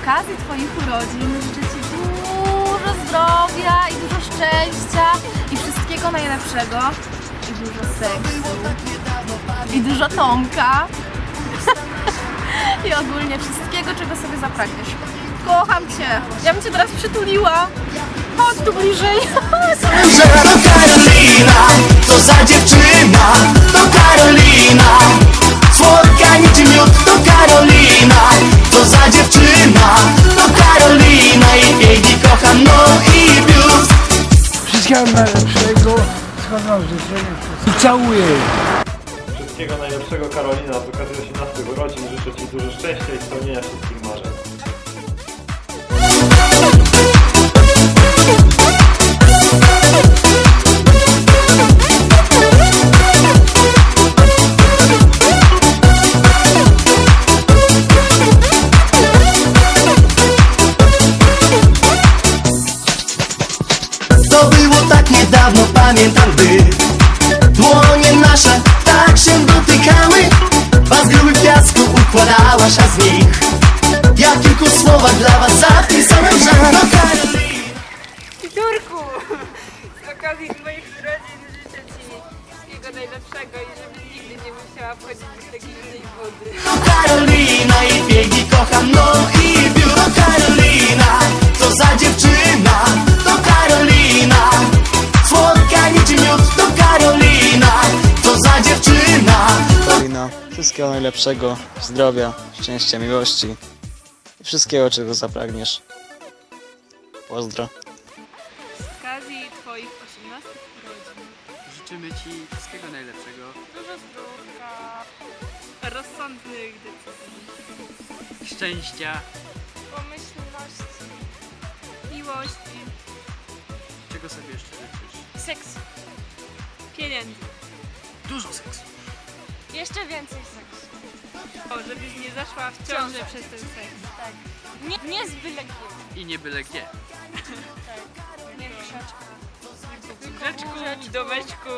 okazji Twoich urodzin życzę Ci dużo zdrowia i dużo szczęścia i wszystkiego najlepszego i dużo seksu i dużo Tomka i ogólnie wszystkiego, czego sobie zapragniesz. Kocham Cię. Ja bym Cię teraz przytuliła. Chodź tu bliżej. że to za składam życzenia i całuję. Wszystkiego najlepszego Karolina z okazji 18 urodzin. Życzę Ci dużo szczęścia i spełnienia wszystkich marzeń. To było tak niedawno, pamiętam gdy Dłonie nasze tak się dotykały Bazgryły w piasku układałaś, a z nich Ja kilku słowach dla was zapisałem, że to Karolina Turku! Z okazji Twoich urodzin życzę Ci wszystkiego najlepszego i żebyś nigdy nie musiała wchodzić do takiej wody. To Karolina wszystkiego najlepszego, zdrowia, szczęścia, miłości i wszystkiego, czego zapragniesz. Pozdro. Z okazji Twoich 18 urodzin Życzymy Ci wszystkiego najlepszego, dużo zdrówka, rozsądnych decyzji, szczęścia, pomyślności, miłości, czego sobie jeszcze życzysz? seksu, pieniędzy. Dużo seksu. Jeszcze więcej seksu. O, żebyś nie zaszła w ciążę przez ten seks. Tak. Nie, nie z byle gdzie. I nie byle gdzie. Nie w krzaczku. W grzeczku, domeczku.